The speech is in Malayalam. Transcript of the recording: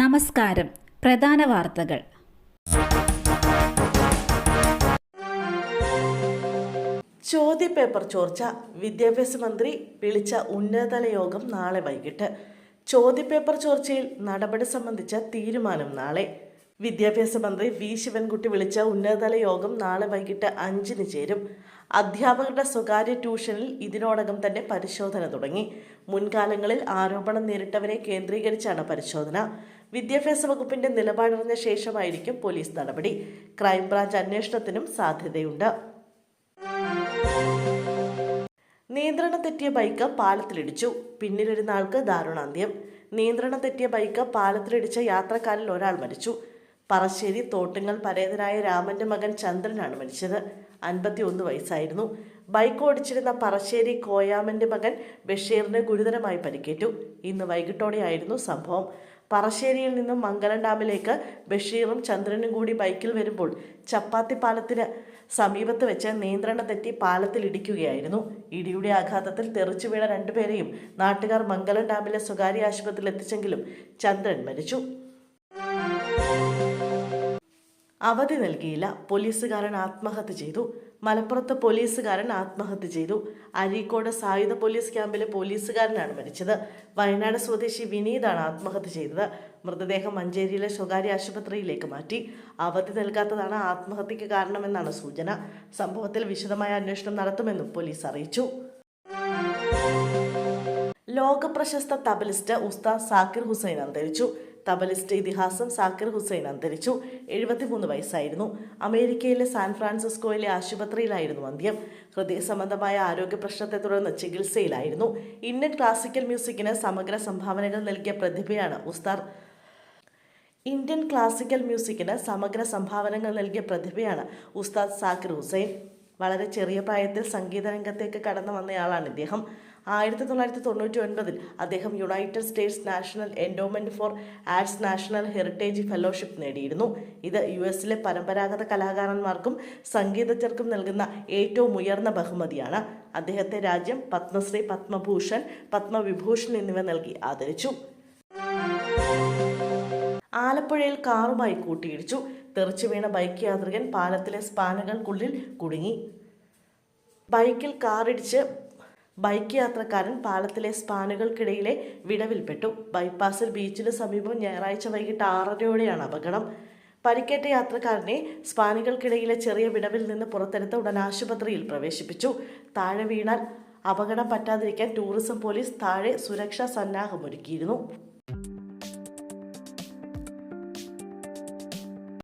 നമസ്കാരം. പ്രധാന വാർത്തകൾ. ചോദ്യപേപ്പർ ചോർച്ച. വിദ്യാഭ്യാസ മന്ത്രി വിളിച്ച ഉന്നതതല യോഗം നാളെ വൈകിട്ട്. ചോദ്യപേപ്പർ ചോർച്ചയിൽ നടപടി സംബന്ധിച്ച തീരുമാനം നാളെ. വിദ്യാഭ്യാസ മന്ത്രി വി. ശിവൻകുട്ടി വിളിച്ച ഉന്നതതല യോഗം നാളെ വൈകിട്ട് അഞ്ചിന് ചേരും. അധ്യാപകരുടെ സ്വകാര്യ ട്യൂഷനിൽ ഇതിനോടകം തന്നെ പരിശോധന തുടങ്ങി. മുൻകാലങ്ങളിൽ ആരോപണം നേരിട്ടവരെ കേന്ദ്രീകരിച്ചാണ് പരിശോധന. വിദ്യാഭ്യാസ വകുപ്പിന്റെ നിലപാടറിഞ്ഞ ശേഷമായിരിക്കും പോലീസ് നടപടി. ക്രൈംബ്രാഞ്ച് അന്വേഷണത്തിനും സാധ്യതയുണ്ട്. നിയന്ത്രണം തെറ്റിയ ബൈക്ക് പാലത്തിലിടിച്ചു. പിന്നിലൊരു നാൾക്ക് ദാരുണാന്ത്യം. നിയന്ത്രണം തെറ്റിയ ബൈക്ക് പാലത്തിലിടിച്ച യാത്രക്കാരിൽ ഒരാൾ മരിച്ചു. പറശ്ശേരി തോട്ടുങ്ങൽ പരേതനായ രാമന്റെ മകൻ ചന്ദ്രനാണ് മരിച്ചത്. അൻപത്തി ഒന്ന് വയസ്സായിരുന്നു. ബൈക്ക് ഓടിച്ചിരുന്ന പറശ്ശേരി കോയാമന്റെ മകൻ ബഷീറിന് ഗുരുതരമായി പരിക്കേറ്റു. ഇന്ന് വൈകിട്ടോടെയായിരുന്നു സംഭവം. പറശ്ശേരിയിൽ നിന്നും മംഗലം ഡാമിലേക്ക് ബഷീറും ചന്ദ്രനും കൂടി ബൈക്കിൽ വരുമ്പോൾ ചപ്പാത്തി പാലത്തിന് സമീപത്ത് വെച്ച് നിയന്ത്രണം തെറ്റി പാലത്തിൽ ഇടിക്കുകയായിരുന്നു. ഇടിയുടെ ആഘാതത്തിൽ തെറിച്ചു വീണ രണ്ടുപേരെയും നാട്ടുകാർ മംഗലം ഡാമിലെ സ്വകാര്യ ആശുപത്രിയിൽ എത്തിച്ചെങ്കിലും ചന്ദ്രൻ മരിച്ചു. അവധി നൽകിയില്ല. പോലീസുകാരൻ ആത്മഹത്യ ചെയ്തു. മലപ്പുറത്ത് പോലീസുകാരൻ ആത്മഹത്യ ചെയ്തു. അരീക്കോട് സായുധ പോലീസ് ക്യാമ്പിലെ പോലീസുകാരനാണ് മരിച്ചത്. വയനാട് സ്വദേശി വിനീതാണ് ആത്മഹത്യ ചെയ്തത്. മൃതദേഹം മഞ്ചേരിയിലെ സ്വകാര്യ ആശുപത്രിയിലേക്ക് മാറ്റി. അവധി നൽകാത്തതാണ് ആത്മഹത്യക്ക് കാരണമെന്നാണ് സൂചന. സംഭവത്തിൽ വിശദമായ അന്വേഷണം നടത്തുമെന്നും പോലീസ് അറിയിച്ചു. ലോകപ്രശസ്ത തബലിസ്റ്റ് ഉസ്താദ് സാക്കിർ ഹുസൈൻ അന്തരിച്ചു തബലിസ്റ്റ് ഇതിഹാസം സാക്കിർ ഹുസൈൻ അന്തരിച്ചു. എഴുപത്തിമൂന്ന് വയസ്സായിരുന്നു. അമേരിക്കയിലെ സാൻ ഫ്രാൻസിസ്കോയിലെ ആശുപത്രിയിലായിരുന്നു അന്ത്യം. ഹൃദയ സംബന്ധമായ ആരോഗ്യ പ്രശ്നത്തെ തുടർന്ന് ചികിത്സയിലായിരുന്നു. ഇന്ത്യൻ ക്ലാസിക്കൽ മ്യൂസിക്കിന് സമഗ്ര സംഭാവനകൾ നൽകിയ പ്രതിഭയാണ് ഉസ്താർ ഇന്ത്യൻ ക്ലാസിക്കൽ മ്യൂസിക്കിന് സമഗ്ര സംഭാവനകൾ നൽകിയ പ്രതിഭയാണ് ഉസ്താദ് സാക്കിർ ഹുസൈൻ. വളരെ ചെറിയ പ്രായത്തിൽ സംഗീതരംഗത്തേക്ക് കടന്നു വന്നയാളാണ് ഇദ്ദേഹം. ആയിരത്തി തൊള്ളായിരത്തി തൊണ്ണൂറ്റി ഒൻപതിൽ അദ്ദേഹം United States National Endowment for Arts National Heritage fellowship നേടിയിരുന്നു. ഇത് യു എസിലെ പരമ്പരാഗത കലാകാരന്മാർക്കും സംഗീതജ്ഞർക്കും നൽകുന്ന ഏറ്റവും ഉയർന്ന ബഹുമതിയാണ്. അദ്ദേഹത്തെ രാജ്യം പത്മശ്രീ പത്മഭൂഷൺ പത്മവിഭൂഷൺ എന്നിവ നൽകി ആദരിച്ചു. ആലപ്പുഴയിൽ കാറുമായി കൂട്ടിയിടിച്ചു. തെറിച്ചു വീണ ബൈക്ക് യാത്രികൻ പാലത്തിലെ സ്പാനുകൾക്കുള്ളിൽ കുടുങ്ങി. ബൈക്കിൽ കാറിടിച്ച് ബൈക്ക് യാത്രക്കാരൻ പാലത്തിലെ സ്പാനുകൾക്കിടയിലെ വിടവിൽപ്പെട്ടു. ബൈപ്പാസിൽ ബീച്ചിന് സമീപം ഞായറാഴ്ച വൈകിട്ട് ആറരയോടെയാണ് അപകടം. പരിക്കേറ്റ യാത്രക്കാരനെ സ്പാനുകൾക്കിടയിലെ ചെറിയ വിടവിൽ നിന്ന് പുറത്തെടുത്ത ഉടൻ ആശുപത്രിയിൽ പ്രവേശിപ്പിച്ചു. താഴെ വീണാൽ അപകടം പറ്റാതിരിക്കാൻ ടൂറിസം പോലീസ് താഴെ സുരക്ഷാ സന്നാഹമൊരുക്കിയിരുന്നു.